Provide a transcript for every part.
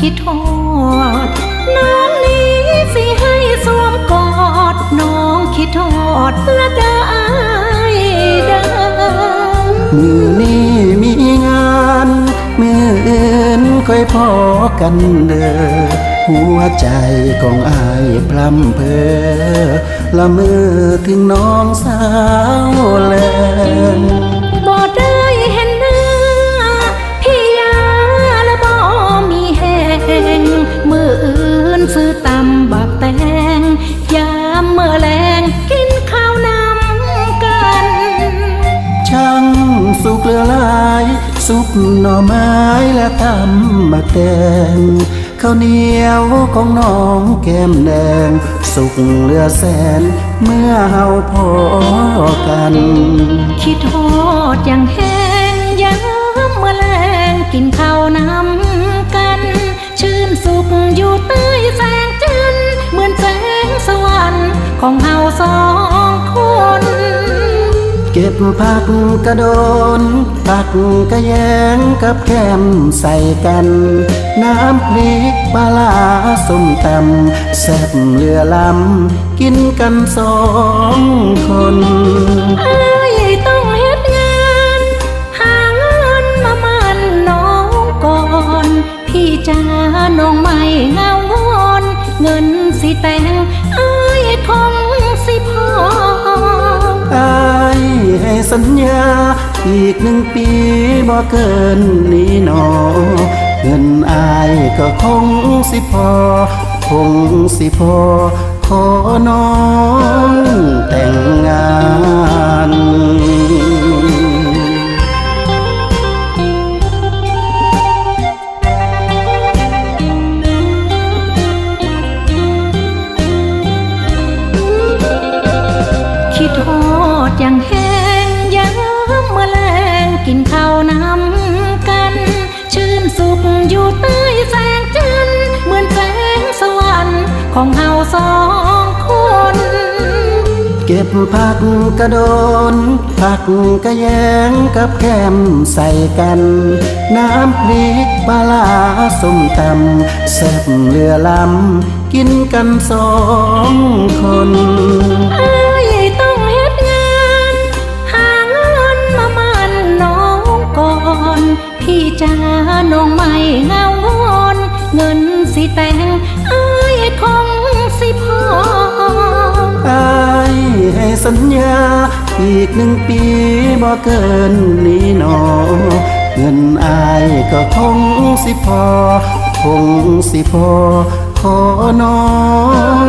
คิดทอดน้องนี้สิให้สวมกอดน้องคิดทอดและได้เดิมมือนี้มีงานมืออื่นค่อยพอกันเด้อหัวใจของอายพร่ำเพอละมือถึงน้องสาวแลง ลือหลายสุกหน่อไม้และตำบักแตงข้าวเหนียวของน้องแก้มแดง สุกเหลือแสนเมื่อเฮาพอกัน คิดทอดอย่างแห้งยามเมื่อแรงกินข้าวน้ำกัน ชื่นสุขอยู่ใต้แสงจันทร์เหมือนแสงสวรรค์ของเฮาสองคน เก็บผักกระโดนผักกระแยงกับแคมใส่กัน น้ำพริกปลาส้มตำแซ่บเหลือลำกินกันสองคนอ้ายต้ สัญญา อีกหนึ่งปีบ่เกินนี้หนอ เงินอายก็คงสิพอ คงสิพอ ขอน้องแต่งงานคิดทอดอย่างแห้ ของเฮาสองคน เก็บผักกระโดน ผักกระแยงกับแก้มใส่กัน น้ำพริกปลาร้าส้มตำแซ่บเหลือลำ กินกันสองคนไอ้ายต้องเฮ็ดงานหาเงินมามันน้องก่อนพี่จ้าน้องไม่เหงางอน เงินสิแต่งไอ้าย คงสิพออายให้สัญญา อีกหนึ่งปีบ่เกินนี้หนอ เงินอายก็คงสิพอ คงสิพอ ขอน้อง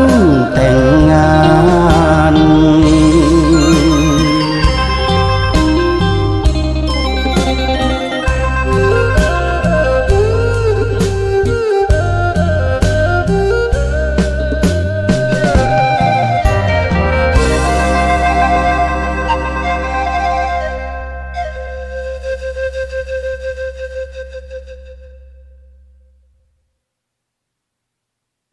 แต่งงาน